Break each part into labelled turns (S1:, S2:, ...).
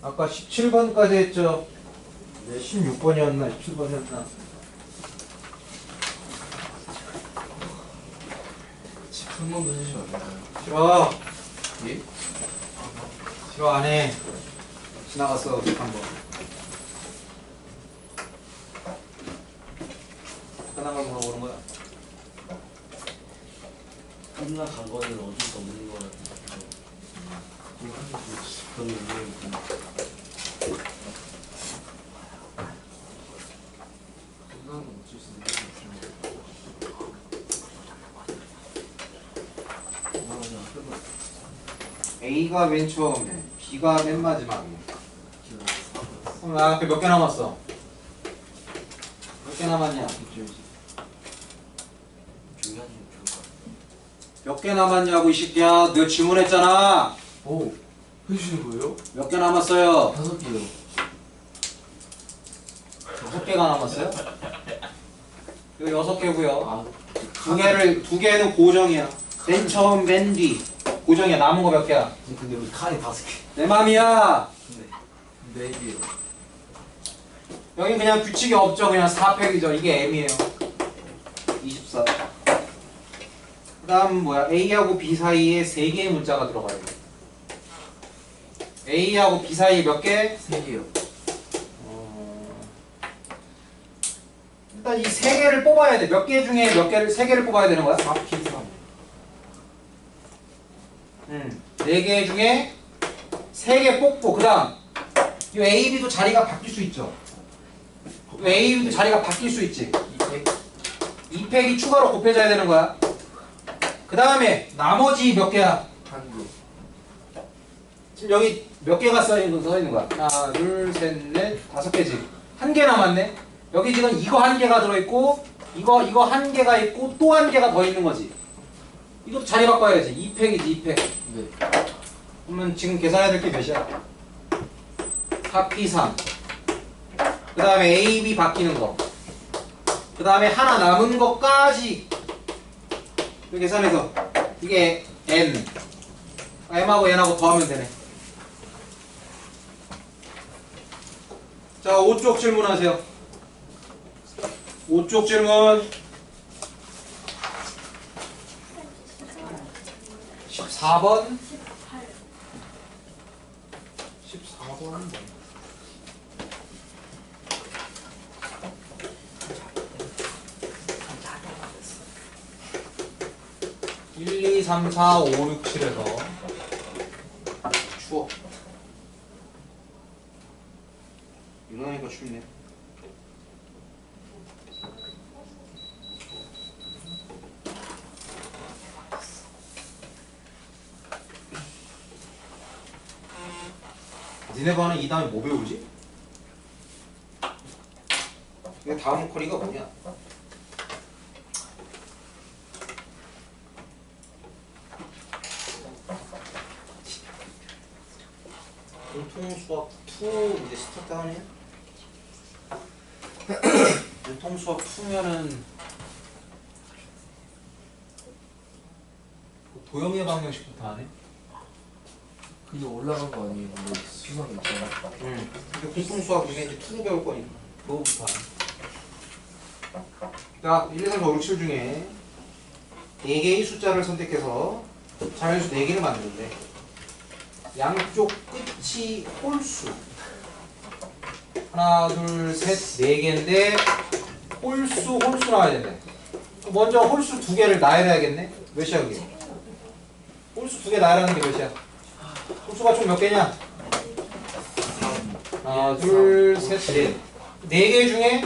S1: 아까 17번까지 했죠? 네, 16번이었나 17번이었나?
S2: 한 번도 해주시면 안 될까요?
S1: 싫어.
S2: 예?
S1: 싫어 안 해. 지나갔어 한 번. 끝난 걸 물어보는 거야.
S2: 끝나간 거는 어쩔 수 없는 거라서 그건 의미가 끝나는 건 어쩔 수 없는 거죠
S1: A가 맨 처음에, B가 맨 마지막에. 그럼 나 앞에 몇 개 남았어? 몇 개 남았냐? 몇 개 남았냐고 이 새끼야. 너 질문했잖아.
S2: 오! 해주시는 거예요?
S1: 몇 개 남았어요?
S2: 다섯 개요
S1: 여섯 개가 남았어요? 이거 여섯 개고요.
S2: 아,
S1: 두 개를 두 개는 고정이야. 맨 처음 맨 뒤. 고정이야. 남은 거 몇 개야?
S2: 근데 우리 칸이 다섯 개
S1: 내 맘이야.
S2: 네 개요
S1: 여기 그냥 규칙이 없죠. 그냥 4팩이죠. 이게 M이에요. 24. 그 다음 뭐야? A하고 B 사이에 세 개의 문자가 들어가요. A하고 B 사이에 몇 개?
S2: 세 개요
S1: 어... 일단 이세 개를 뽑아야 돼. 몇 개 중에 몇 개를 세 개를 뽑아야 되는 거야?
S2: 4P 3
S1: 음. 네개 중에 세개 뽑고 그 다음 이 A, B도 자리가 바뀔 수 있죠. 이 A, B도 자리가 바뀔 수 있지. 200이 팩이 추가로 곱해져야 되는 거야. 그 다음에 나머지 몇 개야?
S2: 한개
S1: 지금 여기 몇 개가 써 있는 써 있는 거야? 하나, 둘, 셋, 넷, 다섯 개지. 한 개 남았네. 여기 지금 이거 한 개가 들어 있고 이거 이거 한 개가 있고 또 한 개가 더 있는 거지. 이것도 자리 바꿔야지. 이 팩이지 이 팩.
S2: 네.
S1: 그러면 지금 계산해야 될 게 몇이야? 4P3 그 다음에 A, B 바뀌는 거 그 다음에 하나 남은 것까지. 계산해서. 이게 N. M하고 N하고 더하면 되네. 자 5쪽 질문하세요. 5쪽 질문 14번 14번은 뭐? 일, 이, 삼, 사, 오, 육, 칠에서 추워 이거 하니까 춥네 니네 반은 이 다음에 뭐 배우지? 이거 다음 커리가 뭐냐? 공통 수학 2 이제 스타트 하냐? 공통 수학 2면은 도형의 방정식부터 하네?
S2: 그게 올라간 거 아니에요? 근데 수상 있잖아
S1: 응. 근데 공통 수학 이게 이제 투로 배울 거니까 그거부터. 자, 1, 2, 3, 4, 5, 6, 7 중에 4개의 숫자를 선택해서 자연수 4개를 만드는데 양쪽 끝이 홀수 하나, 둘, 셋, 4개인데 홀수, 홀수 나와야 된대 먼저 홀수 2개를 나열해야겠네 몇이야 그게? 홀수 2개 나열하는 게 몇이야? 홀수가 총 몇 개냐? 하나, 둘, 셋, 넷. 네개 중에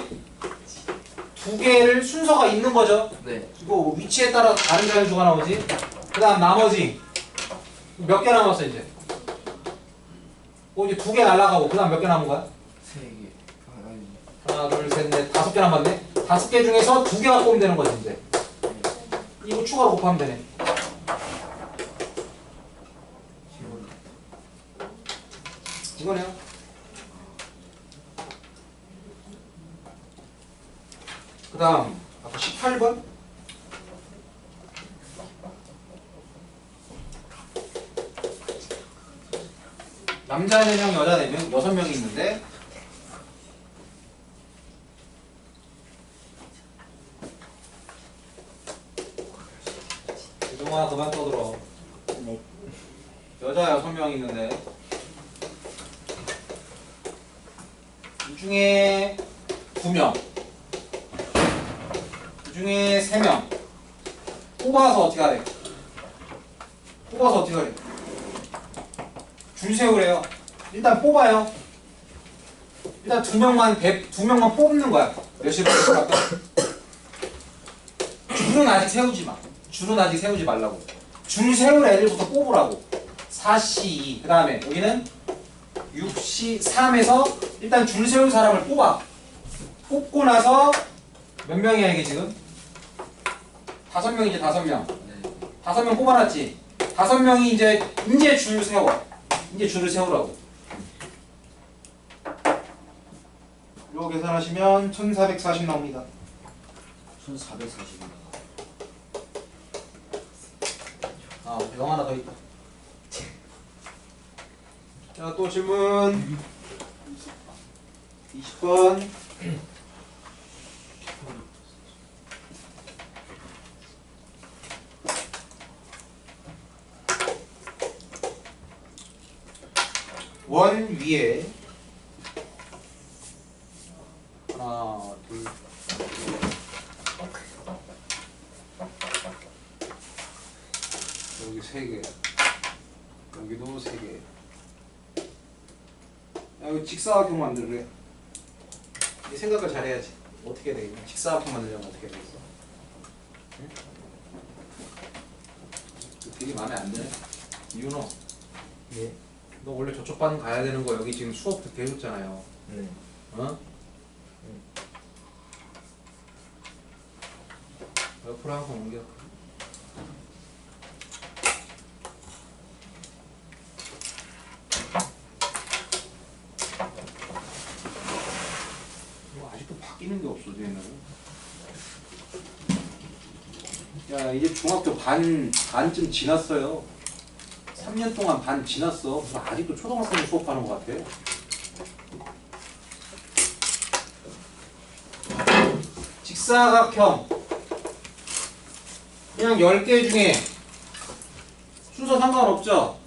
S1: 두 개를 순서가 있는 거죠.
S2: 네
S1: 이거 위치에 따라 다른 자연수가 나오지. 그 다음 나머지 몇 개 남았어 이제. 뭐 이제 두 개 날라가고 그 다음 몇 개 남은 거야?
S2: 세 개.
S1: 하나, 둘, 셋, 넷, 다섯 개 남았네. 다섯 개 중에서 두 개가 꼽으면 되는 거지 이제. 이거 추가로 곱하면 되네.
S2: 기본.
S1: 이거네요. 그 다음 아까 18번 남자 4명, 여자 4명, 6명이 있는데 이동아 그만 떠들어
S3: 네.
S1: 여자 6명 있는데 중에 2명 이 중에 3명 뽑아서 어떻게 하래? 뽑아서 어떻게 하래? 줄 세우래요. 일단 뽑아요. 일단 두 명만 배, 두 명만 뽑는 거야. 몇시로 할까? 줄은 아직 세우지 마. 줄은 아직 세우지 말라고. 줄 세울 애들부터 뽑으라고. 4C 2. 그 다음에 여기는 6C 3에서 일단 줄 세울 사람을 뽑아. 뽑고 나서 몇 명이야 이게 지금? 다섯 명이지 다섯 명.
S2: 네.
S1: 다섯 명 뽑아놨지. 다섯 명이 이제 이제 줄 세워. 이제 줄을 세우라고. 이거 계산하시면 1440 나옵니다.
S3: 1440입니다.
S1: 아, 영 하나 더 있다. 자, 또 질문. 20번. 원 위에 하나, 둘, 여기 세 개, 여기도 세 개. 직사각형 만들래. 이 생각을 잘해야지. 어떻게 되겠냐? 직사각형 만들려면 어떻게 되겠어? 응? 이거 되게 마음에 안 드네. 이윤호,
S3: 예.
S1: 너 원래 저쪽 반 가야 되는 거 여기 지금 수업 듣게 해줬잖아요.
S3: 네.
S1: 어? 옆으로 한번 옮겨. 뭐 아직도 바뀌는 게 없어, 쟤는. 야, 이제 중학교 반, 반쯤 지났어요. 3년 동안 반 지났어. 무슨 아직도 초등학생 수업하는 것 같아. 직사각형 그냥 10개 중에 순서 상관없죠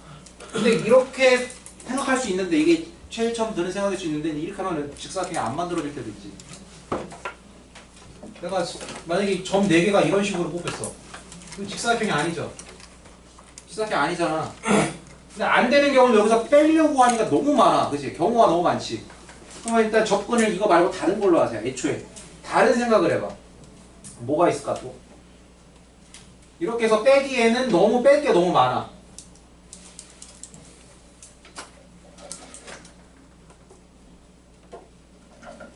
S1: 근데 이렇게 생각할 수 있는데 이게 제일 처음 드는 생각일 수 있는데 이렇게 하면 직사각형이 안 만들어질 때도 있지 내가 만약에 점 4개가 이런 식으로 뽑혔어 그럼 직사각형이 아니죠 직사각형 아니잖아 근데 안 되는 경우는 여기서 빼려고 하니까 너무 많아 그치 경우가 너무 많지 그러면 일단 접근을 이거 말고 다른 걸로 하세요 애초에 다른 생각을 해봐. 뭐가 있을까 또? 이렇게 해서 빼기에는 너무 뺄 게 너무 많아.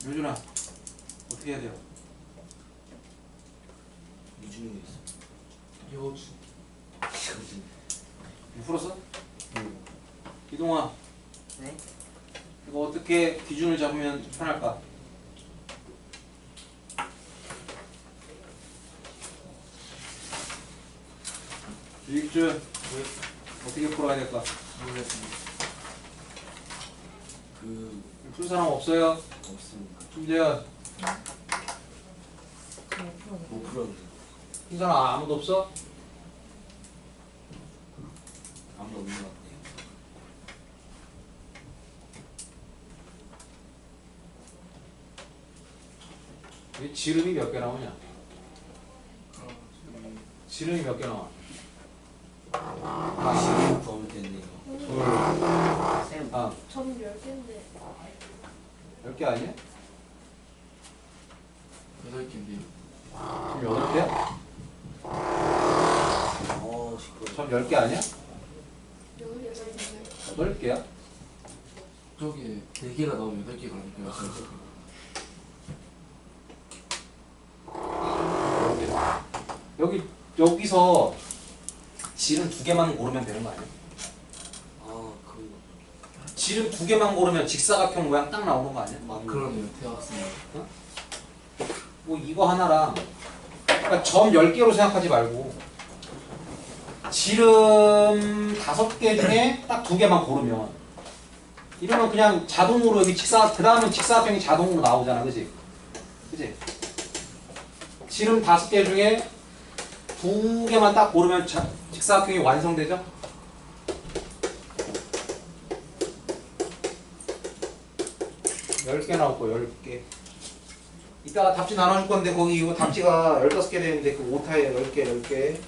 S1: 유준아 어떻게 해야 돼요?
S3: 이중에 있어.
S2: 여주.
S1: 이거 풀었어? 이동아
S3: 네.
S1: 이거 어떻게 기준을 잡으면 편할까? 유익준 어떻게 풀어야 될까?
S2: 모르겠습니다.
S3: 그
S1: 풀 사람 없어요?
S3: 없습니다.
S1: 김재현
S3: 못 풀어도
S1: 풀 사람 아무도 없어?
S3: 아무도 없는 것 같아요.
S1: 이 지름이 몇 개 나오냐?
S2: 어,
S1: 지름이 몇 개 나와?
S3: 아, 시간 구하면 되네요.
S1: 둘,
S3: 쌤.
S1: 아,
S4: 점 10개인데
S1: 몇개 아니야?
S2: 여덟 개인데요.
S1: 점 여덟 개야?
S3: 어, 시끄러.
S1: 점열개 아니야?
S4: 18개인데
S1: 여덟 개야?
S2: 저기 네 개가 나오면 여덟 개가 나니까
S1: 여기 여기서 지름 두 개만 고르면 되는 거 아니야?
S3: 아, 그
S1: 지름 두 개만 고르면 직사각형 모양 딱 나오는 거 아니야?
S3: 맞네.
S2: 그러네요. 대학생.
S1: 뭐 이거 하나랑 그러니까 점 10개로 생각하지 말고 지름 다섯 개 중에 딱 두 개만 고르면 이러면 그냥 자동으로 여기 직사 그 다음은 직사각형이 자동으로 나오잖아, 그지? 그지? 지름 다섯 개 중에 두 개만 딱 고르면 자, 직사각형이 완성되죠? 열 개 나올 거, 열 개. 이따가 답지 나눠줄 건데 거기 이거 답지가 열다섯 개 되는데 그 오타에 열 개, 열 개.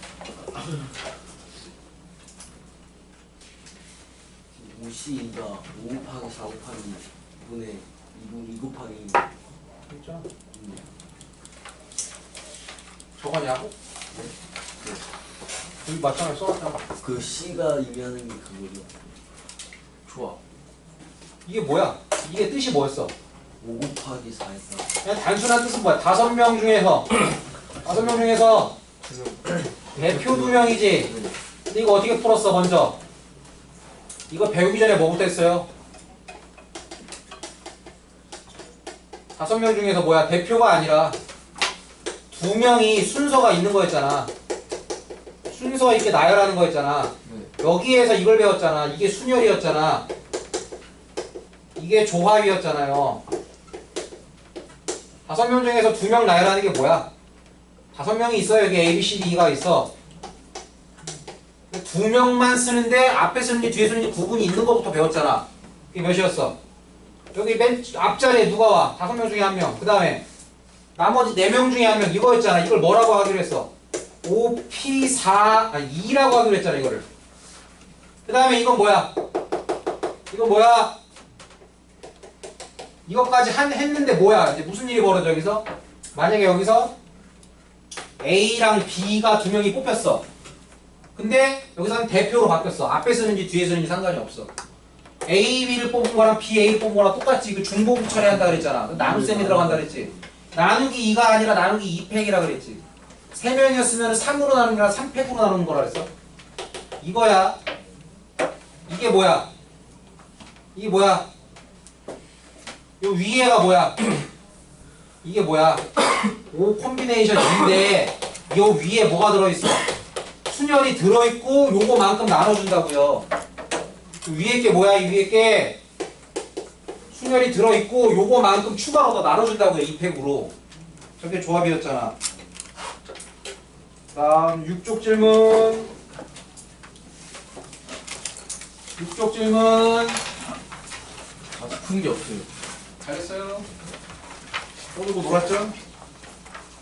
S3: 5C가 5 곱하기 4 곱하기 2분의 2분 2 곱하기
S1: 진짜?
S3: 음.
S1: 저거냐고? 여기 맞잖아, 써놨잖아.
S3: 그 C가 의미하는 게 그거죠
S2: 좋아.
S1: 이게 뭐야? 이게 뜻이 뭐였어?
S3: 5 곱하기 4에서
S1: 그냥 단순한 뜻은 뭐야? 다섯 명 중에서 다섯 명 중에서 대표 두 명이지. 근데 이거 어떻게 풀었어 먼저? 이거 배우기 전에 뭐부터 했어요? 다섯 명 중에서 뭐야? 대표가 아니라 두 명이 순서가 있는 거였잖아. 순서 있게 나열하는 거였잖아.
S2: 네.
S1: 여기에서 이걸 배웠잖아. 이게 순열이었잖아. 이게 조합이었잖아요. 다섯 명 중에서 두 명 나열하는 게 뭐야? 다섯 명이 있어 여기 A, B, C, D가 있어. 두 명만 쓰는데 앞에 쓰는지 뒤에 쓰는지 구분이 있는 것부터 배웠잖아. 이게 몇이었어? 여기 맨 앞자리에 누가 와? 다섯 명 중에 한 명. 그 다음에 나머지 네 명 중에 한 명. 이거였잖아. 이걸 뭐라고 하기로 했어? 5P4 아니 2라고 하기로 했잖아 이거를. 그 다음에 이건 뭐야? 이건 뭐야? 이것까지 한, 했는데 뭐야? 이제 무슨 일이 벌어져 여기서? 만약에 여기서 A랑 B가 두 명이 뽑혔어. 근데 여기서는 대표로 바뀌었어. 앞에 쓰는지 뒤에 쓰는지 상관이 없어. A, B를 뽑은 거랑 B, A를 뽑은 거랑 똑같지. 그 중복을 처리한다 그랬잖아. 그 나눗셈이 들어간다 그랬지. 나누기 2가 아니라 나누기 2팩이라 그랬지. 세 명이었으면 3으로 나누는 게 아니라 3팩으로 나누는 거라 그랬어. 이거야. 이게 뭐야? 이게 뭐야? 요 위에가 뭐야? 이게 뭐야? 5 콤비네이션 2인데 요 위에 뭐가 들어있어? 순열이 들어있고 요거만큼 나눠준다고요. 그 위에 게 뭐야? 이 위에 게 순열이 들어있고 요거만큼 추가로 더 나눠준다고요. 2팩으로. 저게 조합이었잖아. 다음 6쪽 질문. 6쪽 질문.
S2: 아직 푼게 없어요.
S1: 잘했어요. 오늘도 놀았죠?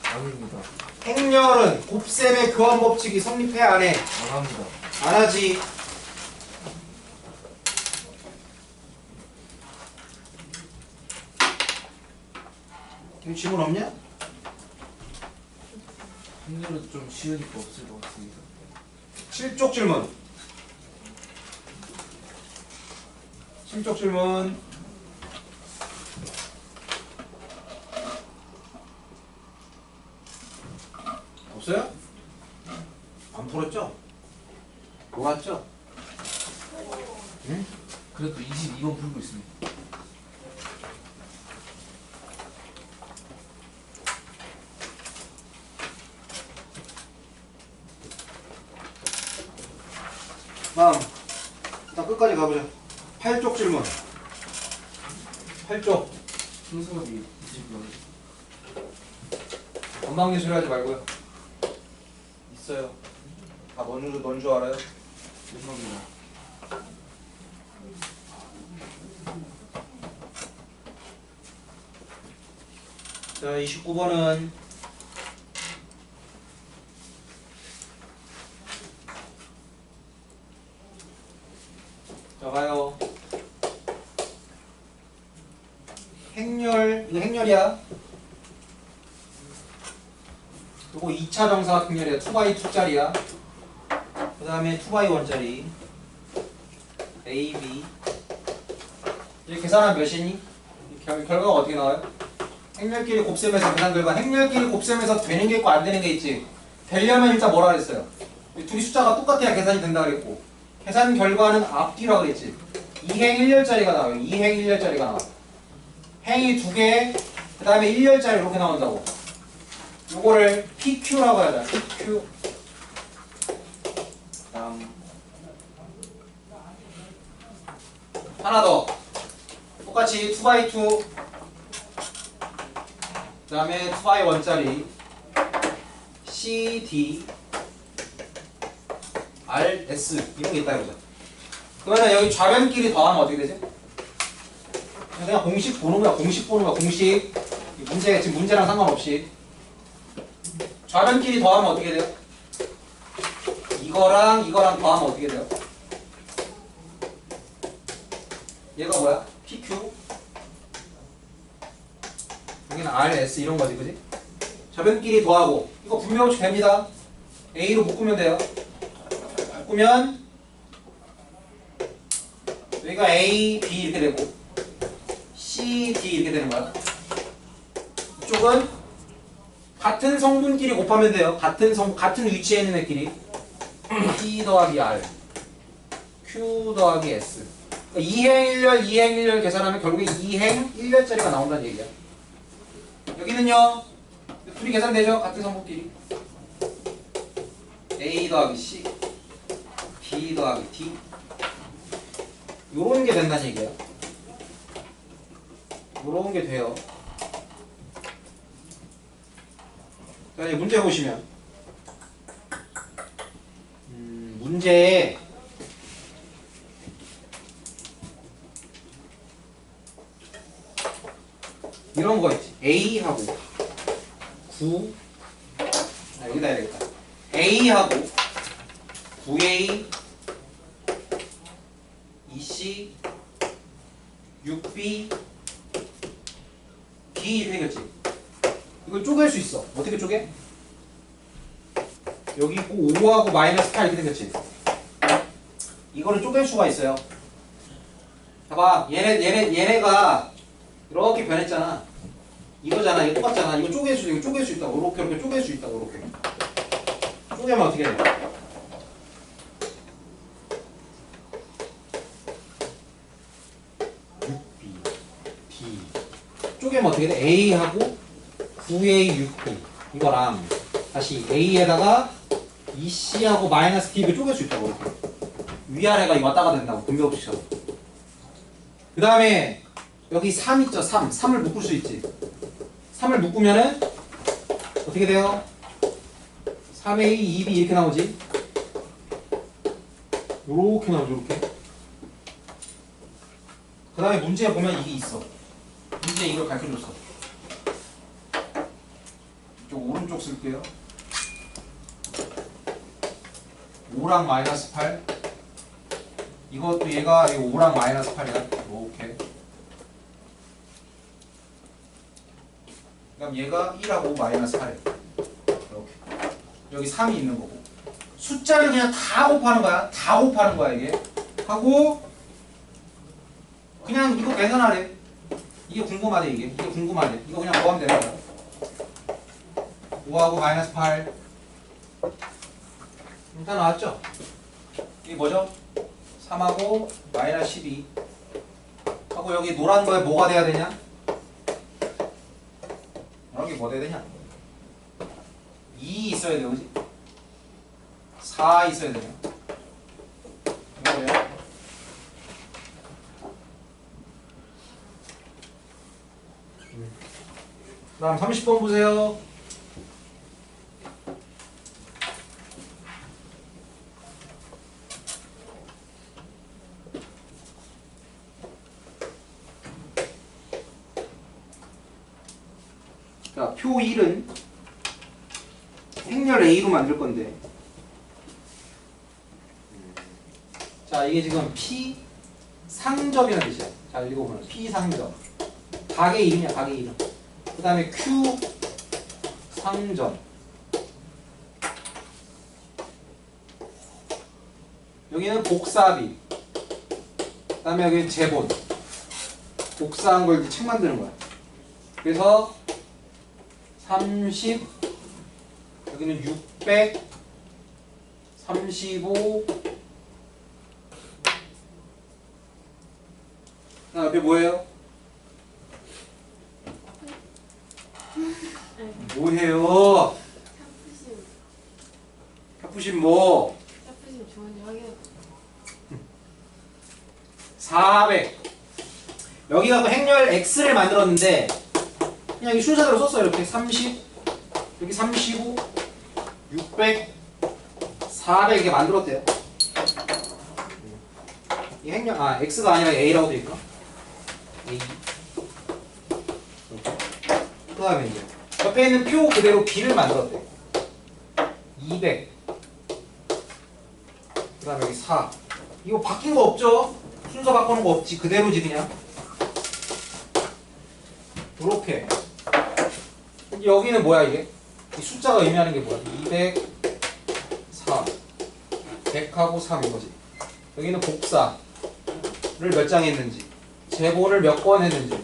S2: 아닙니다.
S1: 행렬은 곱셈의 교환 법칙이 성립해 안 해?
S2: 안 합니다.
S1: 안 하지. 이거 질문 없냐?
S2: 확률은 좀 쉬우니까 없을 것 같습니다.
S1: 7쪽 질문. 7쪽 질문. 없어요? 안 풀었죠? 놀았죠?
S2: 그래도 22번 풀고 있습니다.
S1: 다음 일단 끝까지 가보자 8쪽 질문 8쪽
S2: 순서이 20번.
S1: 건방진 하지 말고요 있어요 다뭔 줄, 뭔줄 알아요?
S2: 죄송합니다.
S1: 자 29번은 자 봐요 행렬 이거 행렬이야 요거 2차 정사각행렬이야 2x2짜리야. 그 다음에 2x1짜리. A, B. 이렇게 계산하면 몇이니? 결, 결과가 어떻게 나와요? 행렬끼리 곱셈해서 계산 결과. 행렬끼리 곱셈해서 되는 게 있고 안 되는 게 있지. 되려면 일단 뭐라 그랬어요? 이 둘이 숫자가 똑같아야 계산이 된다 그랬고. 계산 결과는 앞뒤라 그랬지. 2행 1열짜리가 나와요. 2행 1열짜리가 나와 행이 두 개 그 다음에 1열짜리 이렇게 나온다고 요거를 PQ라고 하자 PQ 다음. 하나 더. 똑같이 2x2 그 다음에 2x1짜리. CD RS 이런 게 있다 이거죠 그러면 여기 좌변끼리 더하면 어떻게 되지? 그냥 공식 보는 거야 공식 보는 거야 공식. 이 문제 지금 문제랑 상관없이 좌변끼리 더하면 어떻게 돼요? 이거랑 이거랑 더하면 어떻게 돼요? 얘가 뭐야? PQ 여기는 RS 이런 거지 그지? 좌변끼리 더하고 이거 분명히 됩니다 A로 묶으면 돼요 묶으면 여기가 A, B 이렇게 되고 C, D 이렇게 되는 거야 이쪽은 같은 성분끼리 곱하면 돼요. 같은 성 같은 위치에 있는 애끼리. P 더하기 R Q 더하기 S. 그러니까 2행 1열 2행 1열 계산하면 결국에 2행 1열짜리가 나온다는 얘기야. 여기는요 둘이 계산되죠? 같은 성분끼리. A 더하기 C B 더하기 D. 요런 게 된다는 얘기야. 요런 게 돼요 자 문제 보시면. 음, 문제에 이런 거 있지. A하고 9 아, 여기다 해야 되겠다. A하고 9A 2C 6B B 이렇게 생겼지 이걸 쪼갤 수 있어. 어떻게 쪼개? 여기 있고 5하고 마이너스 8 이렇게 생겼지. 이거를 쪼갤 수가 있어요. 봐봐. 얘네 얘네 얘네가 이렇게 변했잖아. 이거잖아. 이거 똑같잖아. 이거 쪼갤 수 이거 쪼갤 수 있다고. 이렇게 이렇게 쪼갤 수 있다고. 이렇게. 쪼개면 어떻게 돼? 쪼개면 어떻게 돼? A하고 9A 6B 이거랑 다시 A에다가 2C하고 마이너스 B를 쪼갤 수 있다고 이렇게. 위아래가 왔다가 된다고 분배법칙 처럼 그 다음에 여기 3 있죠 3 3을 묶을 수 있지. 3을 묶으면은 어떻게 돼요? 3A 2B 이렇게 나오지? 요렇게 나오죠 요렇게. 그 다음에 문제에 보면 이게 있어. 문제 이걸 가르쳐줬어 이쪽 오른쪽 쓸게요. 5랑 마이너스 8 이것도 얘가 이 5랑 마이너스 8이야. 이렇게 그다음 얘가 1하고 마이너스 8이야. 이렇게. 여기 3이 있는 거고. 숫자를 그냥 다 곱하는 거야. 다 곱하는 거야 이게. 하고 그냥 이거 계산하래. 이게 궁금하대 이게. 이게 궁금하대. 이거 그냥 뭐하면 되는 거야 5하고 마이너스 8 일단 나왔죠? 이게 뭐죠? 3하고 마이너스 12 하고 여기 노란 거에 뭐가 돼야 되냐? 노란 게 뭐 돼야 되냐? 2 있어야 돼요 그지? 4 있어야? 이거예요 그 다음 30번 보세요 자, 표 1은 행렬 A로 만들 건데. 자, 이게 지금 P 상점이라는 뜻이야. 자, 읽어보면 P 상점. 가게 이름이야, 가게 이름. 그 다음에 Q 상점. 여기는 복사비. 그 다음에 여기 제본. 복사한 걸 이제 책 만드는 거야. 그래서 30 여기는 600 35 자, 옆에 뭐예요? 뭐해요?
S4: 샤프심,
S1: 카푸신 뭐?
S4: 샤프심 좋은지 확인해.
S1: 400 여기가 그 행렬 x를 만들었는데 그냥 이 순서대로 썼어요. 이렇게 30 여기 35 600 400 이렇게 만들었대요. 이 행렬 아 x가 아니라 a라고 돼 있나? a 그 다음에 이제 옆에 있는 표 그대로 b를 만들었대. 200 그 다음에 여기 4 이거 바뀐 거 없죠? 순서 바꾸는 거 없지 그대로지 그냥 이렇게. 여기는 뭐야 이게? 이 숫자가 의미하는 게 뭐야? 200 4 100하고 3 이거지. 여기는 복사를 몇 장 했는지. 제보를 몇번 했는지.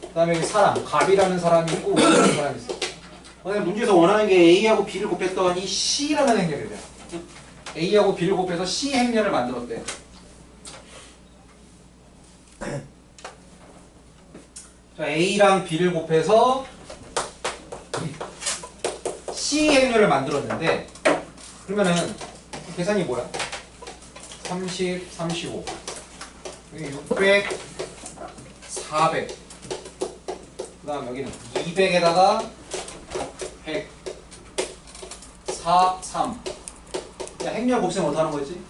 S1: 그 다음에 여기 사람 갑이라는 사람이 있고 우라는 사람이 있어. 오늘 문제에서 원하는 게 A하고 B를 곱했더니 C라는 행렬이 돼 A하고 B를 곱해서 C 행렬을 만들었대. 자, A랑 B를 곱해서 C 행렬을 만들었는데 그러면은 계산이 뭐야? 30, 35 여기 600, 400 그 다음 여기는 200에다가 100 4, 3 야, 행렬 곱셈 어떻게 하는 거였지?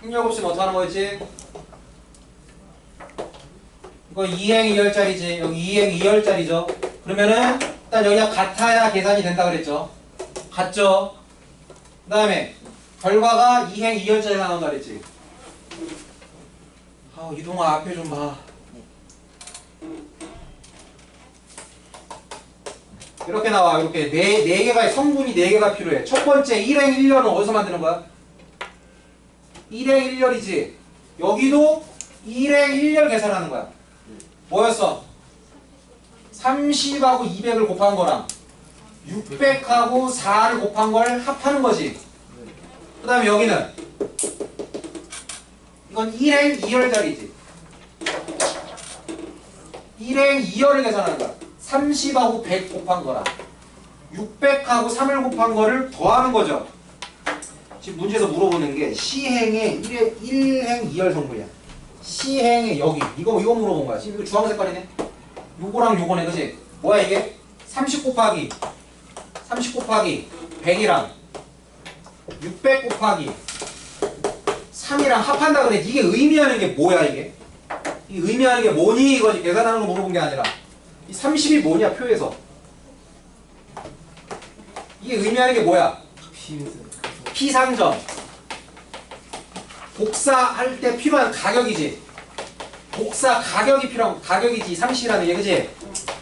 S1: 행렬 곱셈 어떻게 하는 거였지? 이거 2행 2열짜리지. 여기 2행 2열짜리죠. 그러면은 일단 여기가 같아야 계산이 된다 그랬죠. 같죠? 그 다음에 결과가 2행 2열짜리가 나온다 그랬지. 아, 이동아 앞에 좀 봐. 이렇게 나와. 이렇게 네, 네 개가 성분이 네 개가 필요해. 첫 번째 1행 1열은 어디서 만드는 거야? 1행 1열이지. 여기도 1행 1열 계산하는 거야. 뭐였어? 30하고 200을 곱한 거랑 600하고 4를 곱한 걸 합하는 거지. 그 다음에 여기는 이건 1행 2열짜리지. 1행 2열을 계산하는 거야. 30하고 100 곱한 거랑 600하고 3을 곱한 거를 더하는 거죠. 지금 문제에서 물어보는 게 C행의 1행, 1행 2열 성분이야. C행의 여기 이거 이거 물어본 거야. 지금 이거 주황 색깔이네. 요거랑 요거네, 그지? 뭐야 이게? 30 곱하기 30 곱하기 100이랑 600 곱하기 3이랑 합한다 그래. 이게 의미하는 게 뭐야 이게? 이 의미하는 게 뭐니 이거지 계산하는 거 물어본 게 아니라 이 30이 뭐냐 표에서 이게 의미하는 게 뭐야? 피상점 복사할 때 필요한 가격이지. 복사 가격이 필요한 가격이지 30이라는 게 그지?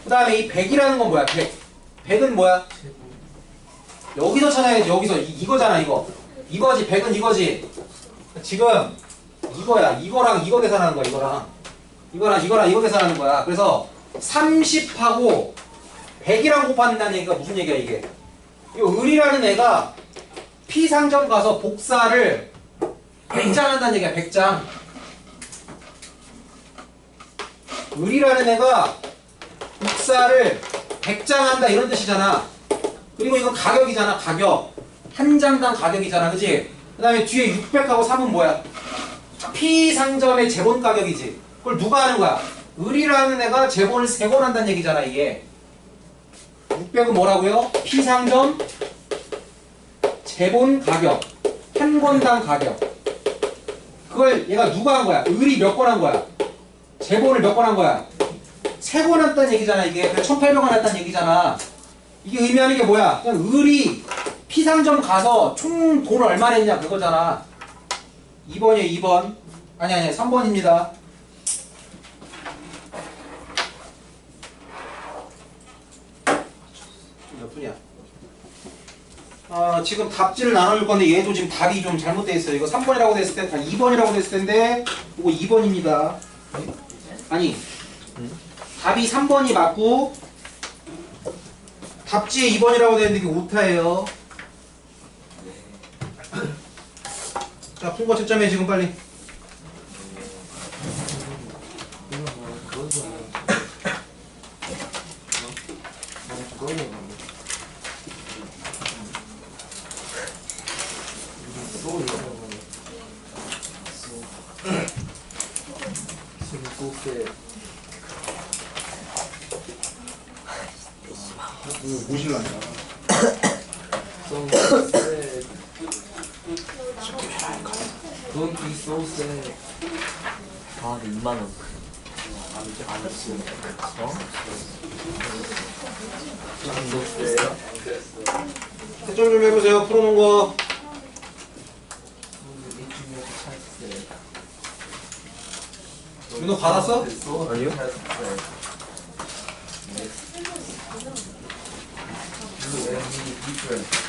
S1: 그 다음에 이 100이라는 건 뭐야? 100 100은 뭐야? 여기서 찾아야지 여기서. 이, 이거잖아 이거. 이거지 100은 이거지. 지금 이거야. 이거랑 이거 계산하는 거야 이거랑. 이거랑 이거랑 이거 계산하는 거야. 그래서 30하고 100이랑 곱한다는 얘기가 무슨 얘기야 이게? 이 을이라는 애가 피상점 가서 복사를 100장 한다는 얘기야 100장. 을이라는 애가 복사를 100장 한다 이런 뜻이잖아. 그리고 이건 가격이잖아 가격. 한 장당 가격이잖아 그지? 그 다음에 뒤에 600하고 3은 뭐야? 피상점의 재본 가격이지. 그걸 누가 하는 거야? 을이라는 애가 재본을 세번 한다는 얘기잖아 이게. 600은 뭐라고요? 피상점 재본 가격. 한 권당 가격 그걸 얘가 누가 한 거야 을이 몇 권 한 거야 재본을 몇 권 한 거야 세권 했다는 얘기잖아 이게 그래 1800원 했다는 얘기잖아 이게 의미하는 게 뭐야? 그냥 을이 피상점 가서 총 돈 얼마 냈냐 그거잖아. 2번이에요, 2번. 아니, 아니, 3번입니다. 몇 분이야? 어, 지금 답지를 나눠줄 건데 얘도 지금 답이 좀 잘못되어 있어요. 이거 3번이라고 됐을 때, 아니 2번이라고 됐을 텐데, 이거 2번입니다. 아니, 답이 3번이 맞고, 답지에 2번이라고 되는데 이게 오타예요. 자, 풀거 채점해 지금 빨리.
S2: 이건 뭐 그건 거 아니야 어? 그거는 뭐 또 이거 뭐 지금 꼭 sad.
S1: 모실란다.
S2: So sad. Don't be so sad. 아, 내 2만 원. 안 했어. 어? Sad.
S1: 채점 좀 해보세요. 풀어놓은 거. 윤호 받았어?
S2: 아니요. Sure.